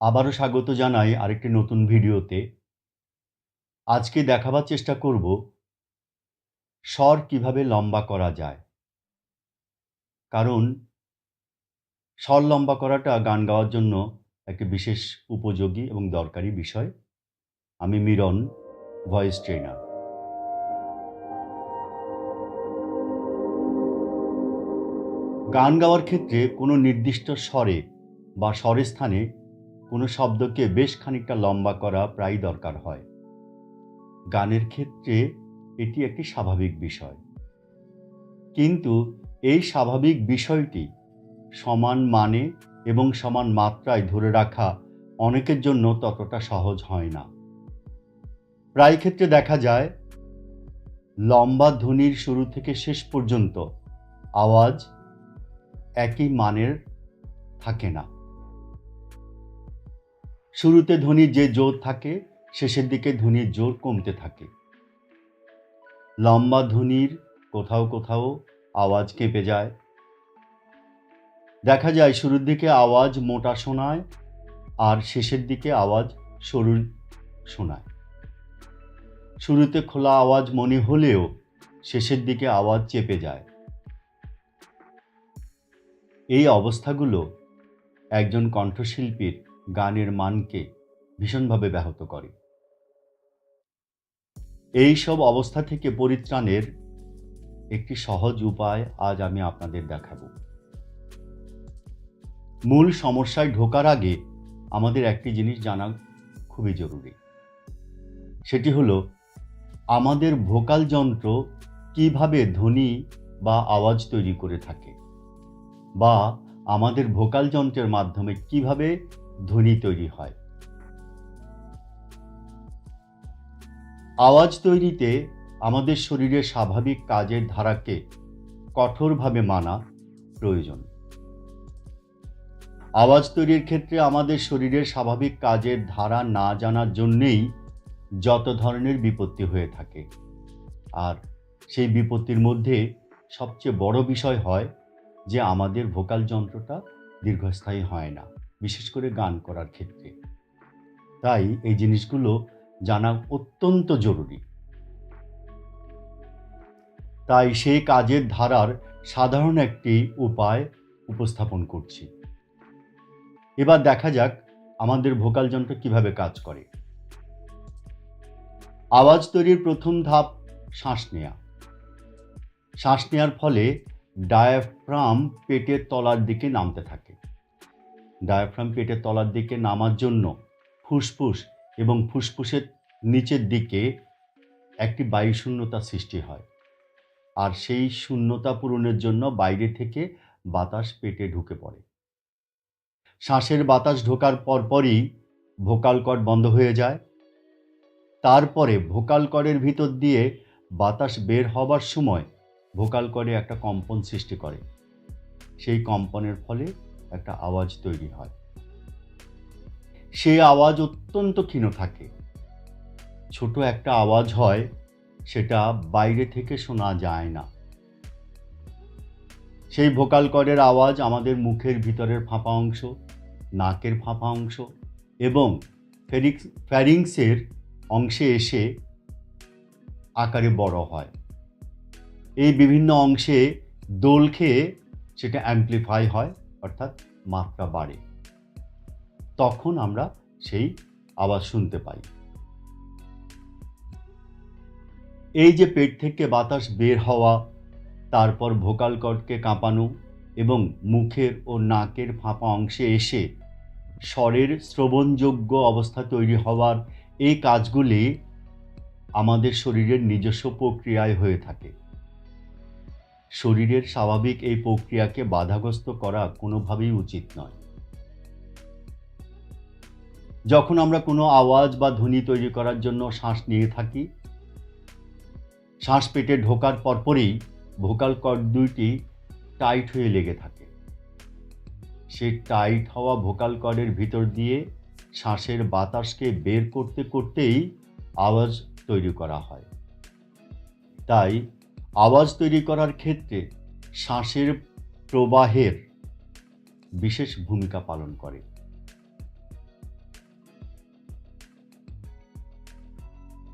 আবারও স্বাগত জানাই আরেকটি নতুন ভিডিওতে। আজকে দেখাবার চেষ্টা করব স্বর কীভাবে লম্বা করা যায়। কারণ স্বর লম্বা করাটা গান গাওয়ার জন্য একটি বিশেষ উপযোগী এবং দরকারি বিষয়। আমি মিরন, ভয়েস ট্রেনার। গান গাওয়ার ক্ষেত্রে কোনো নির্দিষ্ট স্বরে বা স্বরের স্থানে কোনো শব্দকে বেশ খানিকটা লম্বা করা প্রায় দরকার হয়। গানের ক্ষেত্রে এটি একটি স্বাভাবিক বিষয়। কিন্তু এই স্বাভাবিক বিষয়টি সমান মানে এবং সমান মাত্রায় ধরে রাখা অনেকের জন্য ততটা সহজ হয় না। প্রায় ক্ষেত্রে দেখা যায়, লম্বা ধ্বনির শুরু থেকে শেষ পর্যন্ত আওয়াজ একই মানের থাকে না। শুরুতে ধ্বনির যে জোর থাকে, শেষের দিকে ধ্বনির জোর কমতে থাকে। লম্বা ধ্বনির কোথাও কোথাও আওয়াজ কেঁপে যায়। দেখা যায় শুরুর দিকে আওয়াজ মোটা শোনায়, আর শেষের দিকে আওয়াজ সরু শোনায়। শুরুতে খোলা আওয়াজ মনে হলেও শেষের দিকে আওয়াজ চেপে যায়। এই অবস্থাগুলো একজন কণ্ঠশিল্পীর গানের মানকে ভীষণভাবে ব্যাহত করে। এই সব অবস্থা থেকে পরিত্রাণের একটি সহজ উপায় আজ আমি আপনাদের দেখাবো। মূল সমস্যায় ঢোকার আগে আমাদের একটি জিনিস জানা খুবই জরুরি। সেটি হলো, আমাদের ভোকাল যন্ত্র কীভাবে ধ্বনি বা আওয়াজ তৈরি করে থাকে বা আমাদের ভোকাল যন্ত্রের মাধ্যমে কীভাবে ধ্বনি তৈরি হয়। আওয়াজ তৈরিতে আমাদের শরীরের স্বাভাবিক কাজের ধারাকে কঠোরভাবে মানা প্রয়োজন। আওয়াজ তৈরির ক্ষেত্রে আমাদের শরীরের স্বাভাবিক কাজের ধারা না জানার জন্যেই যত ধরনের বিপত্তি হয়ে থাকে। আর সেই বিপত্তির মধ্যে সবচেয়ে বড় বিষয় হয় যে আমাদের ভোকাল যন্ত্রটা দীর্ঘস্থায়ী হয় না। বিশেষ করে গান করার ক্ষেত্রে। তাই এই জিনিসগুলো জানা অত্যন্ত জরুরি। তাই সেই কাজের ধারার সাধারণ একটি উপায় উপস্থাপন করছি। এবার দেখা যাক আমাদের ভোকাল যন্ত্র কীভাবে কাজ করে। আওয়াজ তৈরির প্রথম ধাপ শ্বাস নেয়া। শ্বাস নেয়ার ফলে ডায়াফ্রাম পেটের তলার দিকে নামতে থাকে। ডায়াফ্রাম পেটের তলার দিকে নামার জন্য ফুসফুস এবং ফুসফুসের নিচের দিকে একটি বায়ু শূন্যতা সৃষ্টি হয়। আর সেই শূন্যতা পূরণের জন্য বাইরে থেকে বাতাস পেটে ঢুকে পড়ে। শ্বাসের বাতাস ঢোকার পরপরই ভোকাল কর্ড বন্ধ হয়ে যায়। তারপরে ভোকাল কর্ডের ভিতর দিয়ে বাতাস বের হবার সময় ভোকাল কর্ডে একটা কম্পন সৃষ্টি করে। সেই কম্পনের ফলে একটা আওয়াজ তৈরি হয়। সেই আওয়াজ অত্যন্ত ক্ষীণ থাকে। ছোট একটা আওয়াজ হয়, সেটা বাইরে থেকে শোনা যায় না। সেই ভোকাল কর্ডের আওয়াজ আমাদের মুখের ভিতরের ফাঁপা অংশ, নাকের ফাঁপা অংশ এবং ফেরিক্স ফ্যারিংসের অংশে এসে আকারে বড় হয়। এই বিভিন্ন অংশে দোল খেয়ে সেটা অ্যাম্প্লিফাই হয়। অর্থাৎ মাত্রা বাড়ে। তখন আমরা সেই আওয়াজ শুনতে পাই। এই যে পেট থেকে বাতাস বের হওয়া, তারপর ভোকাল কর্ডকে কাঁপানো এবং মুখের ও নাকের ফাঁপা অংশে এসে স্বরের শ্রবণযোগ্য অবস্থা তৈরি হওয়ার এই কাজগুলি আমাদের শরীরের নিজস্ব প্রক্রিয়ায় হয়ে থাকে। শরীরের স্বাভাবিক এই প্রক্রিয়াকে বাধাগ্রস্ত করা কোনোভাবেই উচিত নয়। যখন আমরা কোনো আওয়াজ বা ধ্বনি তৈরি করার জন্য শ্বাস নিয়ে থাকি, শ্বাস পেটে ঢোকার পরপরই ভোকাল কর্ড দুইটি টাইট হয়ে লেগে থাকে। সেই টাইট হওয়া ভোকাল কর্ডের ভিতর দিয়ে শ্বাসের বাতাসকে বের করতে করতেই আওয়াজ তৈরি করা হয়। তাই আওয়াজ তৈরি করার ক্ষেত্রে শ্বাসের প্রবাহের বিশেষ ভূমিকা পালন করে।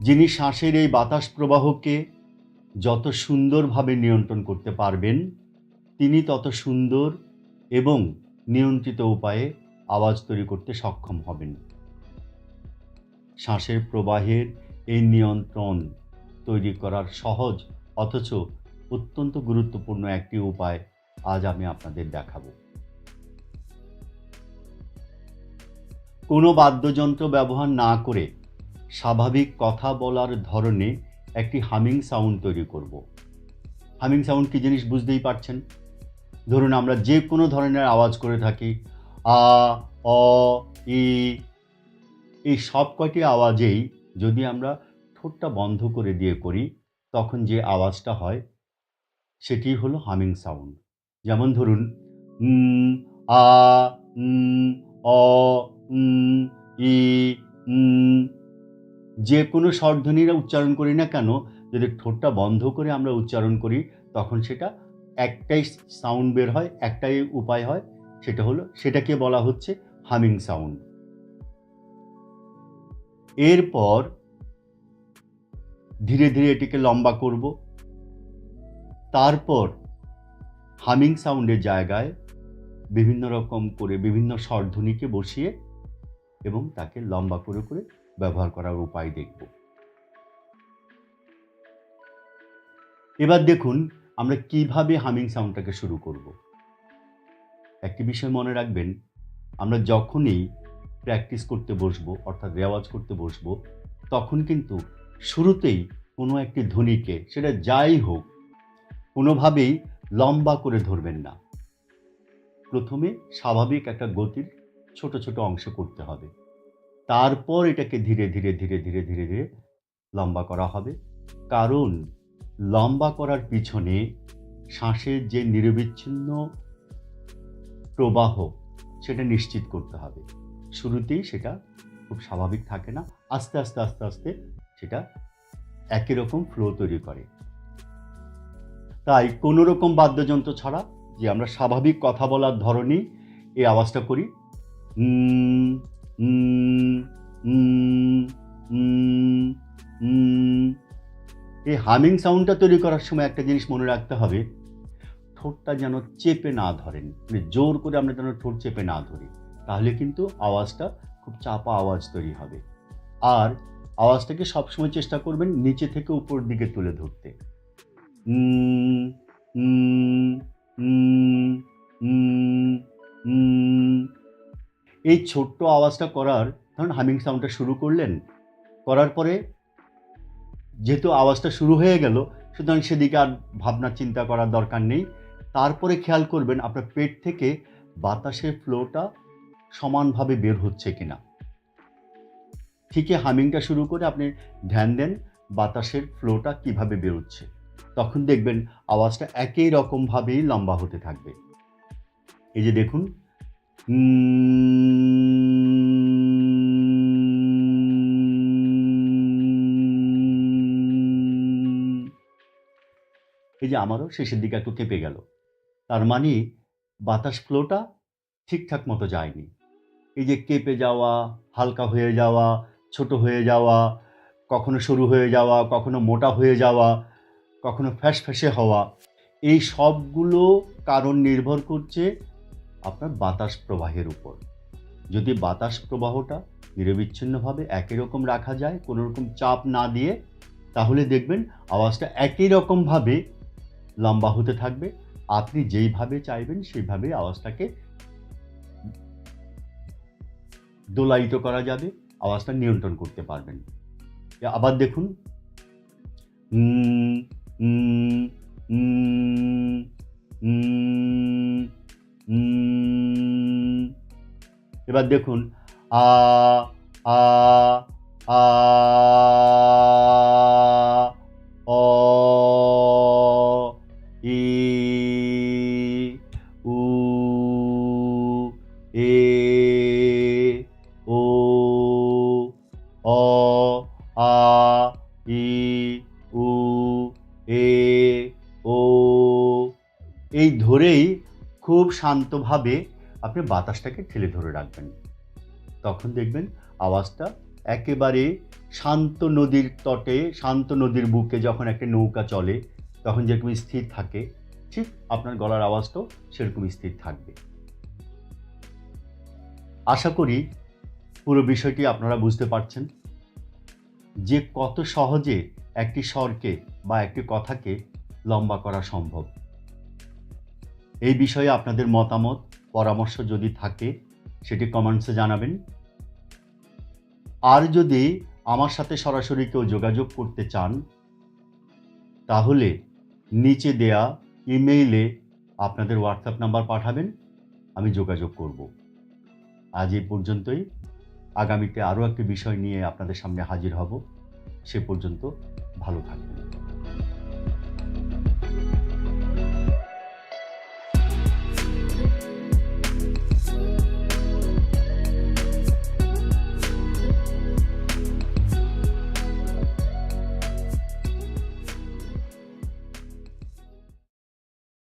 যিনি শ্বাসের এই বাতাস প্রবাহকে যত সুন্দরভাবে নিয়ন্ত্রণ করতে পারবেন, তিনি তত সুন্দর এবং নিয়ন্ত্রিত উপায়ে আওয়াজ তৈরি করতে সক্ষম হবেন। শ্বাসের প্রবাহের এই নিয়ন্ত্রণ তৈরি করার সহজ অথচ অত্যন্ত গুরুত্বপূর্ণ একটি উপায় আজ আমি আপনাদের দেখাবো। কোনো বাদ্যযন্ত্র ব্যবহার না করে স্বাভাবিক কথা বলার ধরনে একটি হামিং সাউন্ড তৈরি করব। হামিং সাউন্ড কি জিনিস বুঝতেই পারছেন? ধরুন আমরা যে কোনো ধরনের আওয়াজ করে থাকি, আ, অ, ই, এই সব কয়টি আওয়াজেই যদি আমরা ঠোঁটটা বন্ধ করে দিয়ে করি তখন যে আওয়াজটা হয়, সেটি হলো হামিং সাউন্ড। যেমন ধরুন আ অ ই যে কোনো স্বরধ্বনিরা উচ্চারণ করি না কেন, যদি ঠোঁটটা বন্ধ করে আমরা উচ্চারণ করি, তখন সেটা একটাই সাউন্ড বের হয়, একটাই উপায় হয়, সেটা হলো, সেটাকে বলা হচ্ছে হামিং সাউন্ড। এরপর ধীরে ধীরে এটিকে লম্বা করব। তারপর হামিং সাউন্ডের জায়গায় বিভিন্ন রকম করে বিভিন্ন স্বরধ্বনিকে বসিয়ে এবং তাকে লম্বা করে করে ব্যবহার করার উপায় দেখব। এবার দেখুন আমরা কীভাবে হামিং সাউন্ডটাকে শুরু করব। একটি বিষয় মনে রাখবেন, আমরা যখনই প্র্যাকটিস করতে বসবো, অর্থাৎ রেওয়াজ করতে বসবো, তখন কিন্তু শুরুতেই কোনো একটি ধ্বনিকে সেটা যাই হোক, কোনোভাবেই লম্বা করে ধরবেন না। প্রথমে স্বাভাবিক একটা গতির ছোট ছোট অংশ করতে হবে। তারপর এটাকে ধীরে ধীরে ধীরে ধীরে ধীরে ধীরে লম্বা করা হবে। কারণ লম্বা করার পিছনে শ্বাসের যে নিরবিচ্ছিন্ন প্রবাহ, সেটা নিশ্চিত করতে হবে। শুরুতেই সেটা খুব স্বাভাবিক থাকে না। আস্তে আস্তে আস্তে আস্তে সেটা একই রকম ফ্লো তৈরি করে তাই কোনো রকম বাদ্যযন্ত্র ছাড়া যে আমরা স্বাভাবিক কথা বলার ধরনেই এই আওয়াজটা করি। এই হামিং সাউন্ডটা তৈরি করার সময় একটা জিনিস মনে রাখতে হবে, ঠোঁটটা যেন চেপে না ধরেন মানে জোর করে আমরা যেন ঠোঁট চেপে না ধরি, তাহলে কিন্তু আওয়াজটা খুব চাপা আওয়াজ তৈরি হবে আর আওয়াজটাকে সবসময় চেষ্টা করবেন নিচে থেকে উপর দিকে তুলে ধরতে। এই ছোট্ট আওয়াজটা করার, ধরুন হামিং সাউন্ডটা শুরু করলেন, করার পরে যেহেতু আওয়াজটা শুরু হয়ে গেল, সুতরাং সেদিকে আর ভাবনা চিন্তা করার দরকার নেই। তারপরে খেয়াল করবেন আপনার পেট থেকে বাতাসের ফ্লোটা সমানভাবে বের হচ্ছে কিনা। ঠিকই হামিংটা শুরু করে আপনি ধ্যান দেন, বাতাসের ফ্লোটা কীভাবে বেরোচ্ছে। তখন দেখবেন আওয়াজটা একই রকমভাবেই লম্বা হতে থাকবে। এই যে দেখুন। এই যে আমারও শেষের দিকে একটু কেঁপে গেল। তার মানে বাতাস ফ্লোটা ঠিকঠাক মতো যায়নি। এই যে কেঁপে যাওয়া, হালকা হয়ে যাওয়া ছোট হয়ে যাওয়া, কখনো সরু হয়ে যাওয়া, কখনো মোটা হয়ে যাওয়া, কখনো ফ্যাস ফ্যাসে হওয়া, এই সবগুলো কারণ নির্ভর করছে আপনার বাতাস প্রবাহের উপর। যদি বাতাস প্রবাহটা নিরবিচ্ছিন্নভাবে একই রকম রাখা যায়, কোনো রকম চাপ না দিয়ে, তাহলে দেখবেন আওয়াজটা একই রকমভাবে লম্বা হতে থাকবে। আপনি যেইভাবে চাইবেন সেইভাবে আওয়াজটাকে দোলায়িত করা যাবে। আওয়াজটা নিয়ন্ত্রণ করতে পারবেন। আবার দেখুন। এবার দেখুন। আ আ আ অ, আ, ই, উ, এ, ও। এই ধরেই খুব শান্তভাবে আপনি বাতাসটাকে ঠেলে ধরে রাখবেন। তখন দেখবেন আওয়াজটা একেবারে শান্ত নদীর তটে, শান্ত নদীর বুকে যখন একটা নৌকা চলে, তখন যেরকম স্থির থাকে, ঠিক আপনার গলার আওয়াজটাও সেরকম স্থির থাকবে। আশা করি পুরো বিষয়টি আপনারা বুঝতে পারছেন। যে কত সহজে একটি স্বরকে বা একটি কথাকে লম্বা করা সম্ভব। এই বিষয়ে আপনাদের মতামত, পরামর্শ যদি থাকে, সেটি কমেন্টসে জানাবেন। আর যদি আমার সাথে সরাসরি কেউ যোগাযোগ করতে চান, তাহলে নিচে দেয়া ইমেইলে আপনাদের হোয়াটসঅ্যাপ নাম্বার পাঠাবেন, আমি যোগাযোগ করব। আজ এই পর্যন্তই। আগামীতে আরও একটি বিষয় নিয়ে আপনাদের সামনে হাজির হব। সে পর্যন্ত ভালো থাকবেন।